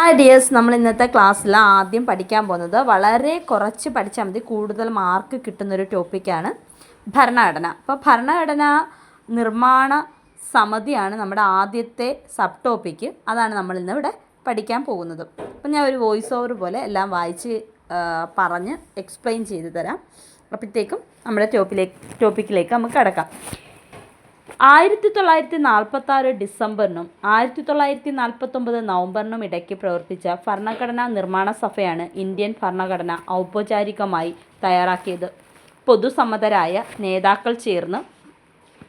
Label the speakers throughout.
Speaker 1: ആ ഡിയേഴ്സ് നമ്മൾ ഇന്നത്തെ ക്ലാസ്സിൽ ആദ്യം പഠിക്കാൻ പോകുന്നത് വളരെ കുറച്ച് പഠിച്ചാൽ മതി. കൂടുതൽ മാർക്ക് കിട്ടുന്നൊരു ടോപ്പിക്കാണ് ഭരണഘടന. അപ്പോൾ ഭരണഘടന നിർമ്മാണ സമിതിയാണ് നമ്മുടെ ആദ്യത്തെ സബ് ടോപ്പിക്ക് അതാണ് നമ്മൾ ഇന്ന് ഇവിടെ പഠിക്കാൻ പോകുന്നത്. അപ്പം ഞാൻ ഒരു വോയിസ് ഓവർ പോലെ എല്ലാം വായിച്ച് പറഞ്ഞ് എക്സ്പ്ലെയിൻ ചെയ്തു തരാം. അപ്പോഴത്തേക്കും നമ്മുടെ ടോപ്പിലേക്ക് ടോപ്പിക്കിലേക്ക് നമുക്ക് കിടക്കാം. ആയിരത്തി തൊള്ളായിരത്തി നാൽപ്പത്തി ആറ് ഡിസംബറിനും ആയിരത്തി തൊള്ളായിരത്തി നാൽപ്പത്തൊമ്പത് നവംബറിനും ഇടയ്ക്ക് പ്രവർത്തിച്ച ഭരണഘടനാ നിർമ്മാണ സഭയാണ് ഇന്ത്യൻ ഭരണഘടന ഔപചാരികമായി തയ്യാറാക്കിയത്. പൊതുസമ്മതരായ നേതാക്കൾ ചേർന്ന്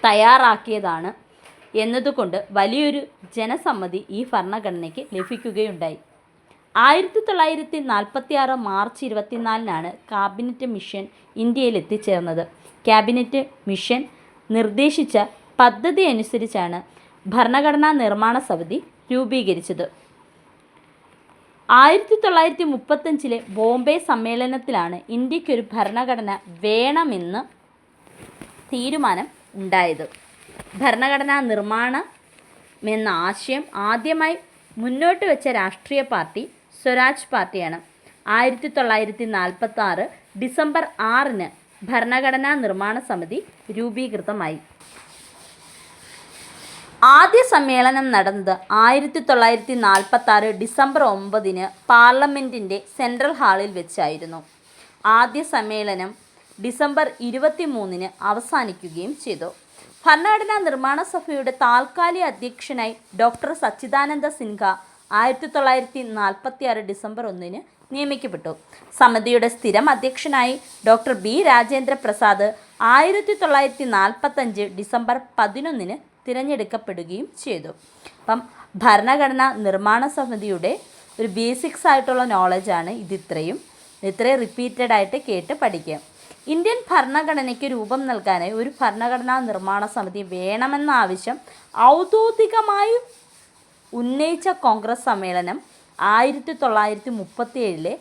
Speaker 1: തയ്യാറാക്കിയതാണ് എന്നതുകൊണ്ട് വലിയൊരു ജനസമ്മതി ഈ ഭരണഘടനയ്ക്ക് ലഭിക്കുകയുണ്ടായി. ആയിരത്തി തൊള്ളായിരത്തി നാൽപ്പത്തി ആറ് മാർച്ച് ഇരുപത്തിനാലിനാണ് കാബിനറ്റ് മിഷൻ ഇന്ത്യയിൽ എത്തിച്ചേർന്നത് ക്യാബിനറ്റ് മിഷൻ നിർദ്ദേശിച്ച പദ്ധതി അനുസരിച്ചാണ് ഭരണഘടനാ നിർമ്മാണ സമിതി രൂപീകരിച്ചത്. ആയിരത്തി തൊള്ളായിരത്തി മുപ്പത്തഞ്ചിലെ ബോംബെ സമ്മേളനത്തിലാണ് ഇന്ത്യക്കൊരു ഭരണഘടന വേണമെന്ന് തീരുമാനം ഉണ്ടായത്. ഭരണഘടനാ നിർമ്മാണം എന്ന ആശയം ആദ്യമായി മുന്നോട്ട് വെച്ച രാഷ്ട്രീയ പാർട്ടി സ്വരാജ് പാർട്ടിയാണ്. ആയിരത്തി തൊള്ളായിരത്തി നാൽപ്പത്തി ആറ് ഡിസംബർ ആറിന് ഭരണഘടനാ നിർമ്മാണ സമിതി രൂപീകൃതമായി. ആദ്യ സമ്മേളനം നടന്നത് ആയിരത്തി തൊള്ളായിരത്തി നാൽപ്പത്തി ആറ് ഡിസംബർ ഒമ്പതിന് പാർലമെന്റിന്റെ സെൻട്രൽ ഹാളിൽ വെച്ചായിരുന്നു. ആദ്യ സമ്മേളനം ഡിസംബർ ഇരുപത്തി മൂന്നിന് അവസാനിക്കുകയും ചെയ്തു. ഭരണഘടനാ നിർമ്മാണ സഭയുടെ താൽക്കാലിക അധ്യക്ഷനായി ഡോക്ടർ സച്ചിദാനന്ദ സിൻഹ ആയിരത്തി തൊള്ളായിരത്തി നാൽപ്പത്തി ആറ് ഡിസംബർ ഒന്നിന് നിയമിക്കപ്പെട്ടു. സമിതിയുടെ സ്ഥിരം അധ്യക്ഷനായി ഡോക്ടർ ബി. രാജേന്ദ്ര പ്രസാദ് ആയിരത്തി തൊള്ളായിരത്തി നാൽപ്പത്തഞ്ച് ഡിസംബർ പതിനൊന്നിന് തിരഞ്ഞെടുക്കപ്പെടുകയും ചെയ്തു. അപ്പം ഭരണഘടനാ നിർമ്മാണ സമിതിയുടെ ഒരു ബേസിക്സ് ആയിട്ടുള്ള നോളജാണ് ഇതിത്രയും. ഇത്രയും റിപ്പീറ്റഡ് ആയിട്ട് കേട്ട് പഠിക്കുക. ഇന്ത്യൻ ഭരണഘടനയ്ക്ക് രൂപം നൽകാനായി ഒരു ഭരണഘടനാ നിർമ്മാണ സമിതി വേണമെന്ന ആവശ്യം ഔദ്യോഗികമായി ഉന്നയിച്ച കോൺഗ്രസ് സമ്മേളനം ആയിരത്തി തൊള്ളായിരത്തി മുപ്പത്തി ഏഴിലെ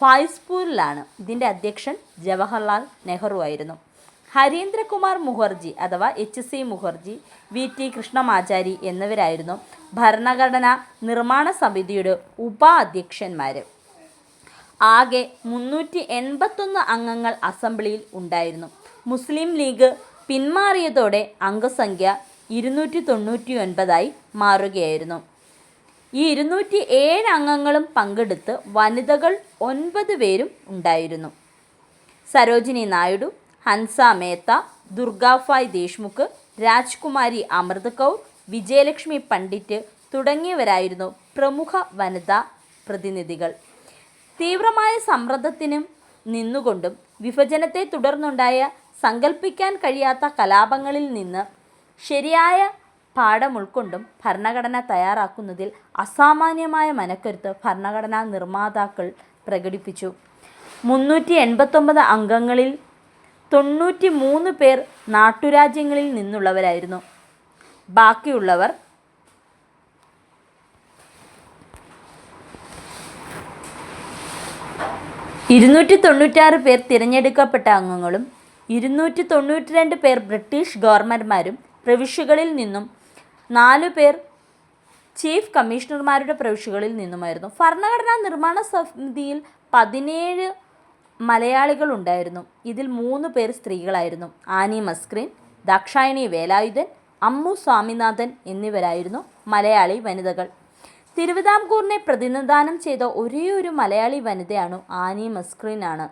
Speaker 1: ഫൈസ്പൂരിലാണ്. ഇതിന്റെ അധ്യക്ഷൻ ജവഹർലാൽ നെഹ്റു ആയിരുന്നു. ഹരീന്ദ്രകുമാർ മുഖർജി അഥവാ H C Mukherjee V T Krishnamachari എന്നിവരായിരുന്നു ഭരണഘടനാ നിർമ്മാണ സമിതിയുടെ ഉപാധ്യക്ഷന്മാർ ആകെ മുന്നൂറ്റി എൺപത്തൊന്ന് അംഗങ്ങൾ അസംബ്ലിയിൽ ഉണ്ടായിരുന്നു. മുസ്ലിം ലീഗ് പിന്മാറിയതോടെ അംഗസംഖ്യ ഇരുന്നൂറ്റി തൊണ്ണൂറ്റി ഒൻപതായി മാറുകയായിരുന്നു. ഈ ഇരുന്നൂറ്റി ഏഴ് അംഗങ്ങളും പങ്കെടുത്ത് വനിതകൾ ഒൻപത് പേരും ഉണ്ടായിരുന്നു. സരോജിനി നായിഡു ഹൻസ മേത്ത ദുർഗാഫായ് ദേശ്മുഖ് രാജ്കുമാരി അമൃത് കൗർ വിജയലക്ഷ്മി പണ്ഡിറ്റ് തുടങ്ങിയവരായിരുന്നു പ്രമുഖ വനിതാ പ്രതിനിധികൾ. തീവ്രമായ സമ്മർദ്ദത്തിനും നിന്നുകൊണ്ടും വിഭജനത്തെ തുടർന്നുണ്ടായ സങ്കല്പിക്കാൻ കഴിയാത്ത കലാപങ്ങളിൽ നിന്ന് ശരിയായ പാഠം ഉൾക്കൊണ്ടും ഭരണഘടന തയ്യാറാക്കുന്നതിൽ അസാമാന്യമായ മനക്കരുത്ത് ഭരണഘടനാ നിർമ്മാതാക്കൾ പ്രകടിപ്പിച്ചു. മുന്നൂറ്റി എൺപത്തൊമ്പത് അംഗങ്ങളിൽ തൊണ്ണൂറ്റി മൂന്ന് പേർ നാട്ടുരാജ്യങ്ങളിൽ നിന്നുള്ളവരായിരുന്നു. ബാക്കിയുള്ളവർ ഇരുന്നൂറ്റി തൊണ്ണൂറ്റാറ് പേർ തിരഞ്ഞെടുക്കപ്പെട്ട അംഗങ്ങളും ഇരുന്നൂറ്റി തൊണ്ണൂറ്റി രണ്ട് പേർ ബ്രിട്ടീഷ് ഗവർണർമാരും പ്രവിശ്യകളിൽ നിന്നും നാല് പേർ ചീഫ് കമ്മീഷണർമാരുടെ പ്രവിശ്യകളിൽ നിന്നുമായിരുന്നു. ഭരണഘടനാ നിർമ്മാണ സമിതിയിൽ പതിനേഴ് മലയാളികൾ ഉണ്ടായിരുന്നു ഇതിൽ മൂന്ന് പേർ സ്ത്രീകളായിരുന്നു. ആനി മസ്ക്രീൻ ദാക്ഷായണി വേലായുധൻ അമ്മു സ്വാമിനാഥൻ എന്നിവരായിരുന്നു മലയാളി വനിതകൾ. തിരുവിതാംകൂറിനെ പ്രതിനിധാനം ചെയ്ത ഒരേയൊരു മലയാളി വനിതയാണ് ആനി മസ്ക്രീൻ ആണ്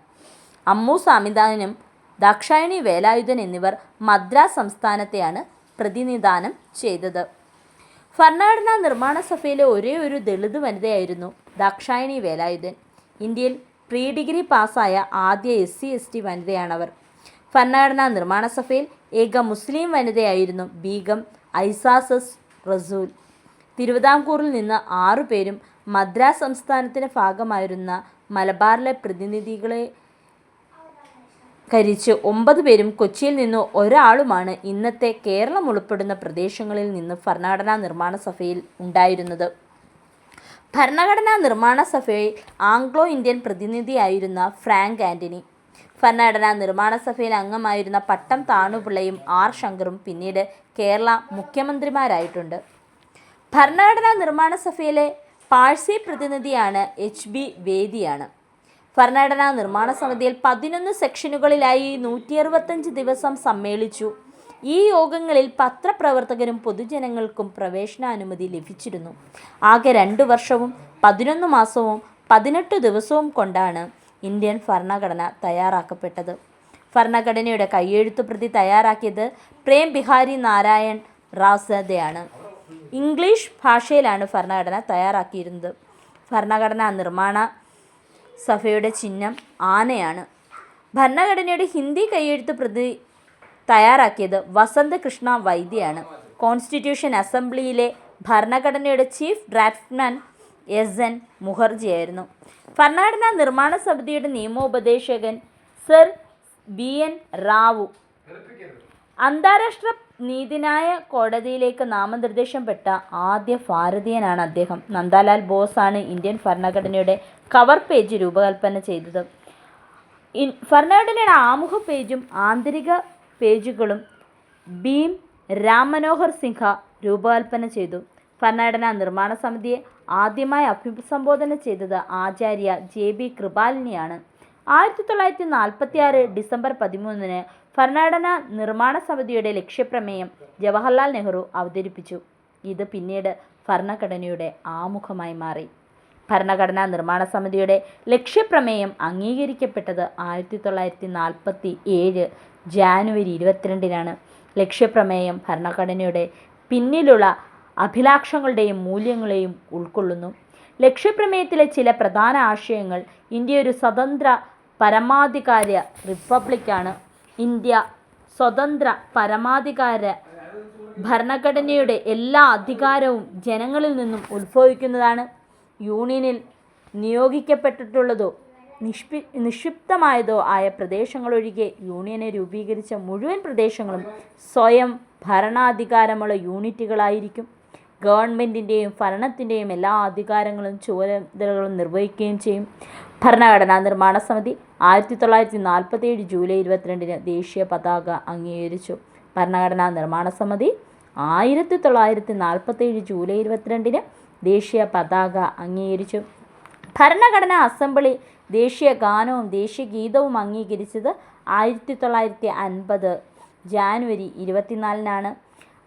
Speaker 1: അമ്മു സ്വാമിനാഥനും ദാക്ഷായണി വേലായുധൻ എന്നിവർ മദ്രാസ് സംസ്ഥാനത്തെയാണ് പ്രതിനിധാനം ചെയ്തത്. ഭരണഘടനാ നിർമ്മാണ സഭയിലെ ഒരേ ഒരു ദളിത് വനിതയായിരുന്നു ദാക്ഷായണി വേലായുധൻ. ഇന്ത്യയിൽ പ്രീ ഡിഗ്രി പാസ്സായ ആദ്യ എസ് സി എസ് ടി വനിതയാണവർ. ഭരണഘടനാ നിർമ്മാണ സഭയിൽ ഏക മുസ്ലിം വനിതയായിരുന്നു ബീഗം ഐസാസസ് റസൂൽ. തിരുവിതാംകൂറിൽ നിന്ന് ആറു പേരും മദ്രാസ് സംസ്ഥാനത്തിന്റെ ഭാഗമായിരുന്ന മലബാറിലെ പ്രതിനിധികളെ കരിച്ച് ഒമ്പത് പേരും കൊച്ചിയിൽ നിന്ന് ഒരാളുമാണ് ഇന്നത്തെ കേരളം ഉൾപ്പെടുന്ന പ്രദേശങ്ങളിൽ നിന്ന് ഭരണഘടനാ നിർമ്മാണ സഭയിൽ ഉണ്ടായിരുന്നത്. ഭരണഘടനാ നിർമ്മാണ സഭയിൽ ആംഗ്ലോ ഇന്ത്യൻ പ്രതിനിധിയായിരുന്ന ഫ്രാങ്ക് ആന്റണി ഭരണഘടനാ നിർമ്മാണ സഭയിൽ അംഗമായിരുന്ന പട്ടം താണുപിള്ളയും ആർ ശങ്കറും പിന്നീട് കേരള മുഖ്യമന്ത്രിമാരായിട്ടുണ്ട്. ഭരണഘടനാ നിർമ്മാണ സഭയിലെ പാഴ്സി പ്രതിനിധിയാണ് എച്ച് ബി വേദിയാണ്. ഭരണഘടനാ നിർമ്മാണ സമിതിയിൽ പതിനൊന്ന് സെക്ഷനുകളിലായി നൂറ്റി ദിവസം സമ്മേളിച്ചു. ഈ യോഗങ്ങളിൽ പത്രപ്രവർത്തകരും പൊതുജനങ്ങൾക്കും പ്രവേശനാനുമതി ലഭിച്ചിരുന്നു. ആകെ രണ്ടു വർഷവും പതിനൊന്ന് മാസവും പതിനെട്ട് ദിവസവും കൊണ്ടാണ് ഇന്ത്യൻ ഭരണഘടന തയ്യാറാക്കപ്പെട്ടത്. ഭരണഘടനയുടെ കയ്യെഴുത്ത് പ്രതി തയ്യാറാക്കിയത് പ്രേം ബിഹാരി നാരായൺ റാസദയാണ്. ഇംഗ്ലീഷ് ഭാഷയിലാണ് ഭരണഘടന തയ്യാറാക്കിയിരുന്നത്. ഭരണഘടനാ നിർമ്മാണ സഭയുടെ ചിഹ്നം ആനയാണ്. ഭരണഘടനയുടെ ഹിന്ദി കയ്യെഴുത്ത് പ്രതി തയ്യാറാക്കിയത് വസന്ത കൃഷ്ണ വൈദ്യയാണ്. കോൺസ്റ്റിറ്റ്യൂഷൻ അസംബ്ലിയിലെ ഭരണഘടനയുടെ ചീഫ് ഡ്രാഫ്റ്റ്മാൻ എസ്. എൻ. മുഖർജിയായിരുന്നു. ഭരണഘടനാ നിർമ്മാണ സമിതിയുടെ നിയമോപദേശകൻ സർ ബി. എൻ. റാവു. അന്താരാഷ്ട്ര നീതിന്യായ കോടതിയിലേക്ക് നാമനിർദ്ദേശം പെട്ട ആദ്യ ഭാരതീയനാണ് അദ്ദേഹം. നന്ദാലാൽ ബോസാണ് ഇന്ത്യൻ ഭരണഘടനയുടെ കവർ പേജ് രൂപകൽപ്പന ചെയ്തത്. ഭരണഘടനയുടെ ആമുഖ പേജും ആന്തരിക പേജുകളും ഭീം രാമനോഹർ സിംഹ രൂപകൽപ്പന ചെയ്തു. ഭരണഘടനാ നിർമ്മാണ സമിതിയെ ആദ്യമായി അഭിസംബോധന ചെയ്തത് ആചാര്യ ജെ ബി കൃപാലിനിയാണ്. ആയിരത്തി തൊള്ളായിരത്തി നാൽപ്പത്തി ആറ് ഡിസംബർ പതിമൂന്നിന് ഭരണഘടനാ നിർമ്മാണ സമിതിയുടെ ലക്ഷ്യപ്രമേയം ജവഹർലാൽ നെഹ്റു അവതരിപ്പിച്ചു. ഇത് പിന്നീട് ഭരണഘടനയുടെ ആമുഖമായി മാറി. ഭരണഘടനാ നിർമ്മാണ സമിതിയുടെ ലക്ഷ്യപ്രമേയം അംഗീകരിക്കപ്പെട്ടത് ആയിരത്തി തൊള്ളായിരത്തി നാൽപ്പത്തി ഏഴ് ജാനുവരി ഇരുപത്തിരണ്ടിനാണ് ലക്ഷ്യപ്രമേയം ഭരണഘടനയുടെ പിന്നിലുള്ള അഭിലാഷങ്ങളുടെയും മൂല്യങ്ങളെയും ഉൾക്കൊള്ളുന്നു. ലക്ഷ്യപ്രമേയത്തിലെ ചില പ്രധാന ആശയങ്ങൾ ഇന്ത്യ ഒരു സ്വതന്ത്ര പരമാധികാര റിപ്പബ്ലിക്കാണ്. ഇന്ത്യ സ്വതന്ത്ര പരമാധികാര ഭരണഘടനയുടെ എല്ലാ അധികാരവും ജനങ്ങളിൽ നിന്നും ഉത്ഭവിക്കുന്നതാണ്. യൂണിയനിൽ നിയോഗിക്കപ്പെട്ടിട്ടുള്ളതോ നിഷ്പി നിക്ഷിപ്തമായതോ ആയ പ്രദേശങ്ങളൊഴികെ യൂണിയനെ രൂപീകരിച്ച മുഴുവൻ പ്രദേശങ്ങളും സ്വയം ഭരണാധികാരമുള്ള യൂണിറ്റുകളായിരിക്കും. ഗവൺമെന്റിന്റെയും ഭരണത്തിന്റെയും എല്ലാ അധികാരങ്ങളും ചുമതലകളും നിർവഹിക്കുകയും ചെയ്യും. ഭരണഘടനാ നിർമ്മാണ സമിതി ആയിരത്തി തൊള്ളായിരത്തി നാൽപ്പത്തി ഏഴ് ജൂലൈ ഇരുപത്തിരണ്ടിന് ദേശീയ പതാക അംഗീകരിച്ചു. ഭരണഘടനാ നിർമ്മാണ സമിതി ആയിരത്തി തൊള്ളായിരത്തി നാൽപ്പത്തി ഏഴ് ജൂലൈ ഇരുപത്തിരണ്ടിന് ദേശീയ പതാക അംഗീകരിച്ചു. ഭരണഘടനാ അസംബ്ലി ദേശീയ ഗാനവും ദേശീയ ഗീതവും അംഗീകരിച്ചത് ആയിരത്തി തൊള്ളായിരത്തി അൻപത് ജാനുവരി ഇരുപത്തിനാലിനാണ്.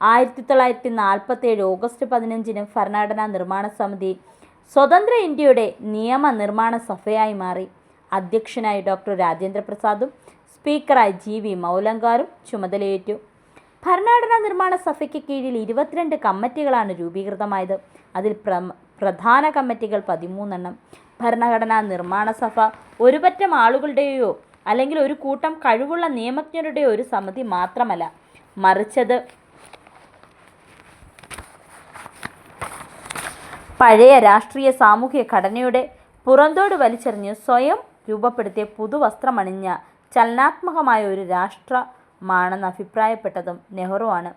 Speaker 1: ആയിരത്തി തൊള്ളായിരത്തി നാൽപ്പത്തേഴ് ഓഗസ്റ്റ് പതിനഞ്ചിന് ഭരണഘടനാ നിർമ്മാണ സമിതി സ്വതന്ത്ര ഇന്ത്യയുടെ നിയമ നിർമ്മാണ സഭയായി മാറി. അധ്യക്ഷനായി ഡോക്ടർ രാജേന്ദ്ര പ്രസാദും സ്പീക്കറായി ജി. വി. മൗലങ്കാറും ചുമതലയേറ്റു. ഭരണഘടനാ നിർമ്മാണ സഭയ്ക്ക് കീഴിൽ ഇരുപത്തിരണ്ട് കമ്മിറ്റികളാണ് രൂപീകൃതമായത്. അതിൽ പ്ര പ്രധാന കമ്മിറ്റികൾ പതിമൂന്നെണ്ണം. ഭരണഘടനാ നിർമ്മാണ സഭ ഒരുപറ്റം ആളുകളുടെയോ അല്ലെങ്കിൽ ഒരു കൂട്ടം കഴിവുള്ള നിയമജ്ഞരുടെയോ ഒരു സമിതി മാത്രമല്ല. മറിച്ചത് പഴയ രാഷ്ട്രീയ സാമൂഹ്യ ഘടനയുടെ പുറന്തോട് വലിച്ചെറിഞ്ഞ് സ്വയം രൂപപ്പെടുത്തിയ പുതുവസ്ത്രമണിഞ്ഞ ചലനാത്മകമായ ഒരു രാഷ്ട്രമാണെന്ന് അഭിപ്രായപ്പെട്ടതും നെഹ്റുവാണ്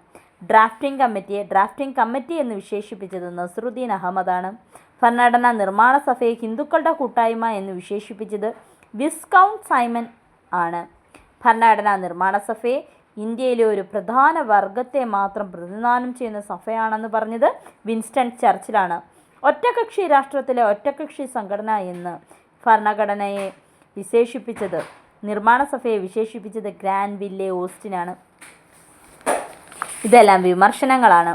Speaker 1: ഡ്രാഫ്റ്റിംഗ് കമ്മിറ്റിയെ ഡ്രാഫ്റ്റിംഗ് കമ്മിറ്റി എന്ന് വിശേഷിപ്പിച്ചത് നസറുദ്ദീൻ അഹമ്മദാണ്. ഭരണഘടനാ നിർമ്മാണ സഭയെ ഹിന്ദുക്കളുടെ കൂട്ടായ്മ എന്ന് വിശേഷിപ്പിച്ചത് വിസ്കൗണ്ട് സൈമൻ ആണ്. ഭരണഘടനാ നിർമ്മാണ സഭയെ ഇന്ത്യയിലെ ഒരു പ്രധാന വർഗത്തെ മാത്രം പ്രതിനിധാനം ചെയ്യുന്ന സഭയാണെന്ന് പറഞ്ഞത് വിൻസ്റ്റൺ ചർച്ചിലാണ്. ഒറ്റകക്ഷി രാഷ്ട്രത്തിലെ ഒറ്റകക്ഷി സംഘടന എന്ന് ഭരണഘടനയെ വിശേഷിപ്പിച്ചത് നിർമ്മാണ സഭയെ വിശേഷിപ്പിച്ചത് ഗ്രാൻഡ് വില്ലെ ഓസ്റ്റിനാണ്. ഇതെല്ലാം വിമർശനങ്ങളാണ്.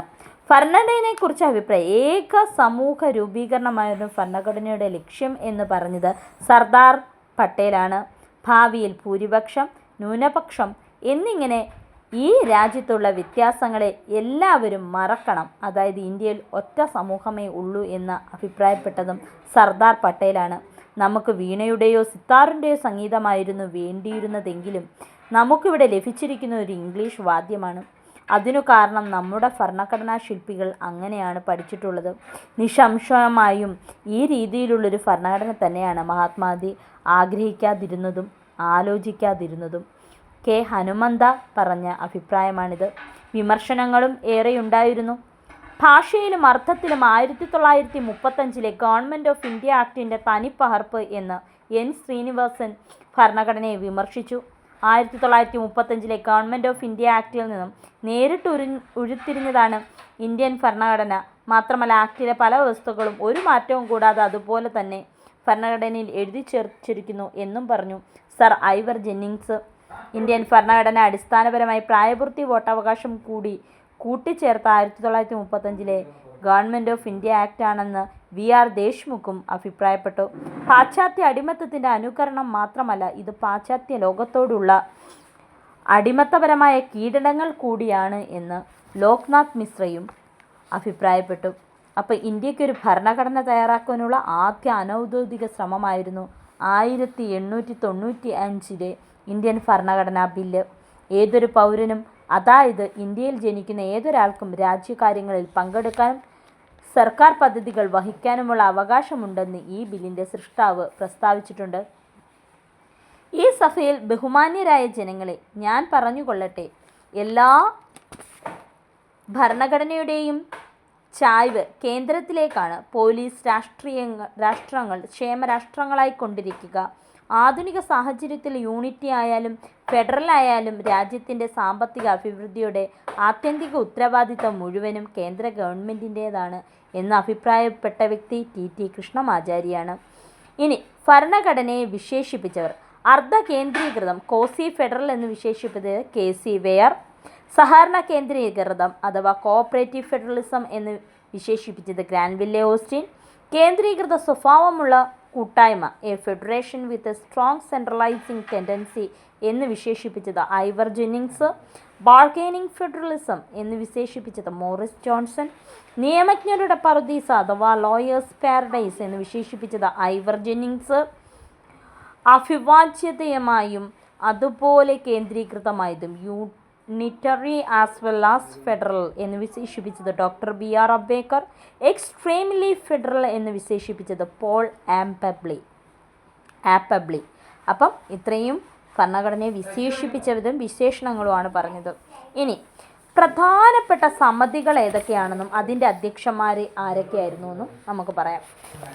Speaker 1: ഭരണഘടനയെക്കുറിച്ച് അഭിപ്രായം ഏക സമൂഹ രൂപീകരണമായിരുന്നു ഭരണഘടനയുടെ ലക്ഷ്യം എന്ന് പറഞ്ഞത് സർദാർ പട്ടേലാണ്. ഭാവിയിൽ ഭൂരിപക്ഷം ന്യൂനപക്ഷം എന്നിങ്ങനെ ഈ രാജ്യത്തുള്ള വ്യത്യാസങ്ങളെ എല്ലാവരും മറക്കണം. അതായത് ഇന്ത്യയിൽ ഒറ്റ സമൂഹമേ ഉള്ളൂ എന്ന് അഭിപ്രായപ്പെട്ടതും സർദാർ പട്ടേലാണ്. നമുക്ക് വീണയുടെയോ സിത്താറിന്റെയോ സംഗീതമായിരുന്നു വേണ്ടിയിരുന്നതെങ്കിലും നമുക്കിവിടെ ലഭിച്ചിരിക്കുന്ന ഒരു ഇംഗ്ലീഷ് വാദ്യമാണ്. അതിനു കാരണം നമ്മുടെ ഭരണഘടനാ ശില്പികൾ അങ്ങനെയാണ് പഠിച്ചിട്ടുള്ളത്. നിസ്സംശയമായും ഈ രീതിയിലുള്ളൊരു ഭരണഘടന തന്നെയാണ് മഹാത്മാഗാന്ധി ആഗ്രഹിക്കാതിരുന്നതും ആലോചിക്കാതിരുന്നതും. കെ. ഹനുമന്ത പറഞ്ഞ അഭിപ്രായമാണിത്. വിമർശനങ്ങളും ഏറെയുണ്ടായിരുന്നു. ഭാഷയിലും അർത്ഥത്തിലും ആയിരത്തി തൊള്ളായിരത്തി മുപ്പത്തഞ്ചിലെ ഗവൺമെന്റ് ഓഫ് ഇന്ത്യ ആക്ടിന്റെ തനിപ്പകർപ്പ് എന്ന് എൻ. ശ്രീനിവാസൻ ഭരണഘടനയെ വിമർശിച്ചു. ആയിരത്തി തൊള്ളായിരത്തി മുപ്പത്തഞ്ചിലെ ഗവൺമെന്റ് ഓഫ് ഇന്ത്യ ആക്റ്റിൽ നിന്നും നേരിട്ട് ഉരു ഉരുത്തിരിഞ്ഞതാണ് ഇന്ത്യൻ ഭരണഘടന. മാത്രമല്ല ആക്ടിലെ പല വ്യവസ്ഥകളും ഒരു മാറ്റവും കൂടാതെ അതുപോലെ തന്നെ ഭരണഘടനയിൽ എഴുതി ചേർച്ചിരിക്കുന്നു എന്നും പറഞ്ഞു സർ ഐവർ ജെന്നിങ്സ്. ഇന്ത്യൻ ഭരണഘടന അടിസ്ഥാനപരമായി പ്രായപൂർത്തി വോട്ടവകാശം കൂടി കൂട്ടിച്ചേർത്ത ആയിരത്തി തൊള്ളായിരത്തി മുപ്പത്തഞ്ചിലെ ഗവൺമെന്റ് ഓഫ് ഇന്ത്യ ആക്ട് ആണെന്ന് വി ആർ ദേശ്മുഖും അഭിപ്രായപ്പെട്ടു. പാശ്ചാത്യ അടിമത്തത്തിന്റെ അനുകരണം മാത്രമല്ല ഇത് പാശ്ചാത്യ ലോകത്തോടുള്ള അടിമത്തപരമായ കീടനങ്ങൾ കൂടിയാണ് എന്ന് ലോക്നാഥ് മിശ്രയും അഭിപ്രായപ്പെട്ടു. അപ്പോൾ ഇന്ത്യക്കൊരു ഭരണഘടന തയ്യാറാക്കാനുള്ള ആദ്യ അനൗദ്യോഗിക ശ്രമമായിരുന്നു ആയിരത്തി എണ്ണൂറ്റി തൊണ്ണൂറ്റി അഞ്ചിലെ ഇന്ത്യൻ ഭരണഘടനാ ബില്ല്. ഏതൊരു പൗരനും അതായത് ഇന്ത്യയിൽ ജനിക്കുന്ന ഏതൊരാൾക്കും രാജ്യകാര്യങ്ങളിൽ പങ്കെടുക്കാനും സർക്കാർ പദ്ധതികൾ വഹിക്കാനുമുള്ള അവകാശമുണ്ടെന്ന് ഈ ബില്ലിന്റെ സൃഷ്ടാവ് പ്രസ്താവിച്ചിട്ടുണ്ട്. ഈ സഭയിൽ ബഹുമാന്യരായ ജനങ്ങളെ ഞാൻ പറഞ്ഞുകൊള്ളട്ടെ. എല്ലാ ഭരണഘടനയുടെയും ചായ്വ് കേന്ദ്രത്തിലേക്കാണ് പോലീസ് രാഷ്ട്രീയ രാഷ്ട്രങ്ങൾ ക്ഷേമരാഷ്ട്രങ്ങളായി കൊണ്ടിരിക്കുക. ആധുനിക സാഹചര്യത്തിൽ യൂണിറ്റി ആയാലും ഫെഡറൽ ആയാലും രാജ്യത്തിന്റെ സാമ്പത്തിക അഭിവൃദ്ധിയുടെ ആത്യന്തിക ഉത്തരവാദിത്തം മുഴുവനും കേന്ദ്ര ഗവൺമെന്റിന്റേതാണ് എന്ന് അഭിപ്രായപ്പെട്ട വ്യക്തി ടി ടി കൃഷ്ണമാചാരിയാണ് ഇനി ഭരണഘടനയെ വിശേഷിപ്പിച്ചവർ. അർദ്ധ കേന്ദ്രീകൃതം കോസി ഫെഡറൽ എന്ന് വിശേഷിപ്പിച്ചത് കെ സി വെയർ. സഹകരണ കേന്ദ്രീകൃതം അഥവാ കോഓപ്പറേറ്റീവ് ഫെഡറലിസം എന്ന് വിശേഷിപ്പിച്ചത് ഗ്രാൻവില്ലെ ഓസ്റ്റിൻ. കേന്ദ്രീകൃത സ്വഭാവമുള്ള കൂട്ടായ്മ a federation with a strong centralizing tendency എന്ന് വിശേഷിപ്പിച്ചത് ഐവർ ജെന്നിങ്സ് ബാർഗെയിനിങ് ഫെഡറലിസം എന്ന് വിശേഷിപ്പിച്ചത് മോറിസ് ജോൺസൺ നിയമജ്ഞരുടെ പറുദീസ അഥവാ ലോയേഴ്സ് പാരഡൈസ് എന്ന് വിശേഷിപ്പിച്ചത് ഐവർ ജെന്നിങ്സ് അഭിവാജ്യതയുമായും അതുപോലെ കേന്ദ്രീകൃതമായതും unitary as well as federal എന്ന് വിശേഷിപ്പിച്ചത് doctor B R Ambedkar extremely federal എന്ന് വിശേഷിപ്പിച്ചത് പോൾ ആംപബ്ലി ആപ്പബ്ലി അപ്പം ഇത്രയും ഭരണഘടനയെ വിശേഷിപ്പിച്ചതും വിശേഷണങ്ങളുമാണ് പറഞ്ഞത്. ഇനി പ്രധാനപ്പെട്ട സമിതികൾ ഏതൊക്കെയാണെന്നും അതിന്റെ അധ്യക്ഷന്മാർ ആരൊക്കെയായിരുന്നു എന്നും നമുക്ക് പറയാം.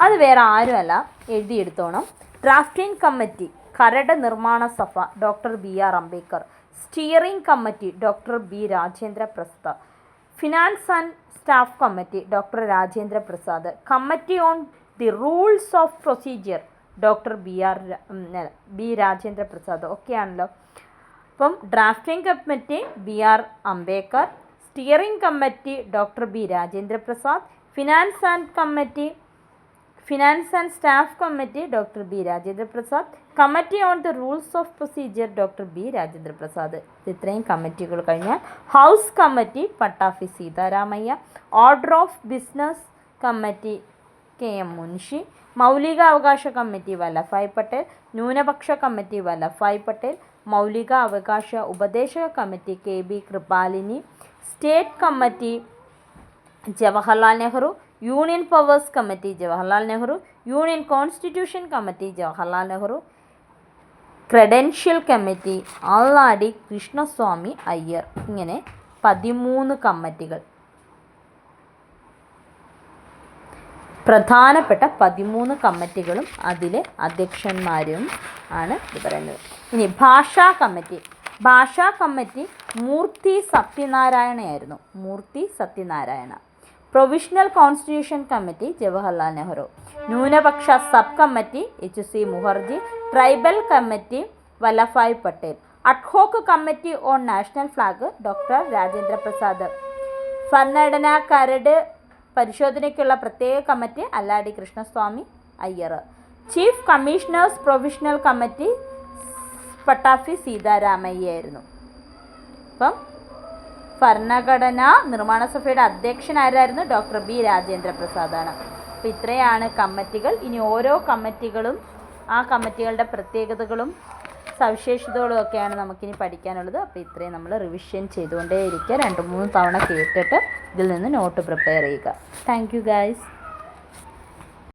Speaker 1: അത് വേറെ ആരുമല്ല എഴുതിയെടുത്തോണം. ഡ്രാഫ്റ്റിംഗ് കമ്മിറ്റി കരട് നിർമ്മാണ സഭ doctor B R Ambedkar. Steering committee doctor B Rajendra Prasad finance and staff committee doctor Rajendra Prasad committee on the rules of procedure doctor B R B Rajendra Prasad ഒക്കെയാണല്ലോ അപ്പം drafting committee B R Ambedkar steering committee doctor B Rajendra Prasad finance and committee finance and staff committee doctor B Rajendra Prasad committee on the rules of procedure doctor B Rajendra Prasad ഇത്രയും കമ്മിറ്റികൾ കഴിഞ്ഞാൽ house committee Pattabhi Sitaramayya order of business committee K M Munshi മൗലികാവകാശ committee Vallabhbhai Patel ന്യൂനപക്ഷ committee Vallabhbhai Patel മൗലികാവകാശ ഉപദേശക committee K B Kripalani state committee Jawaharlal Nehru union powers committee Jawaharlal Nehru union constitution committee Jawaharlal Nehru credential committee Alladi Krishnaswamy Iyer. ഇങ്ങനെ പതിമൂന്ന് കമ്മിറ്റികൾ. പ്രധാനപ്പെട്ട പതിമൂന്ന് കമ്മിറ്റികളും അതിലെ അധ്യക്ഷന്മാരും ആണ് ഇത് പറയുന്നത്. ഇനി ഭാഷാ കമ്മിറ്റി. ഭാഷാ കമ്മിറ്റി മൂർത്തി സത്യനാരായണയായിരുന്നു. Murthy Satyanarayana. Provisional constitution committee Jawaharlal Nehru ന്യൂനപക്ഷ sub committee H C Mukherjee tribal committee Vallabhbhai Patel ad hoc committee on national flag doctor Rajendra Prasad ഭരണഘടനാ കരട് പരിശോധനയ്ക്കുള്ള പ്രത്യേക committee Alladi Krishnaswamy Iyer chief commissioners provisional committee Pattabhi സീതാരാമയ്യായിരുന്നു അപ്പം ഭരണഘടനാ നിർമ്മാണ സഭയുടെ അധ്യക്ഷനാരായിരുന്നു ഡോക്ടർ ബി രാജേന്ദ്ര പ്രസാദാണ് അപ്പോൾ ഇത്രയാണ് കമ്മിറ്റികൾ. ഇനി ഓരോ കമ്മിറ്റികളും ആ കമ്മിറ്റികളുടെ പ്രത്യേകതകളും സവിശേഷതകളും ഒക്കെയാണ് നമുക്കിനി പഠിക്കാനുള്ളത്. അപ്പോൾ ഇത്രയും നമ്മൾ റിവിഷൻ ചെയ്തുകൊണ്ടേ ഇരിക്കുക രണ്ട് മൂന്ന് തവണ കേട്ടിട്ട് ഇതിൽ നിന്ന് നോട്ട് പ്രിപ്പയർ ചെയ്യുക. Thank you guys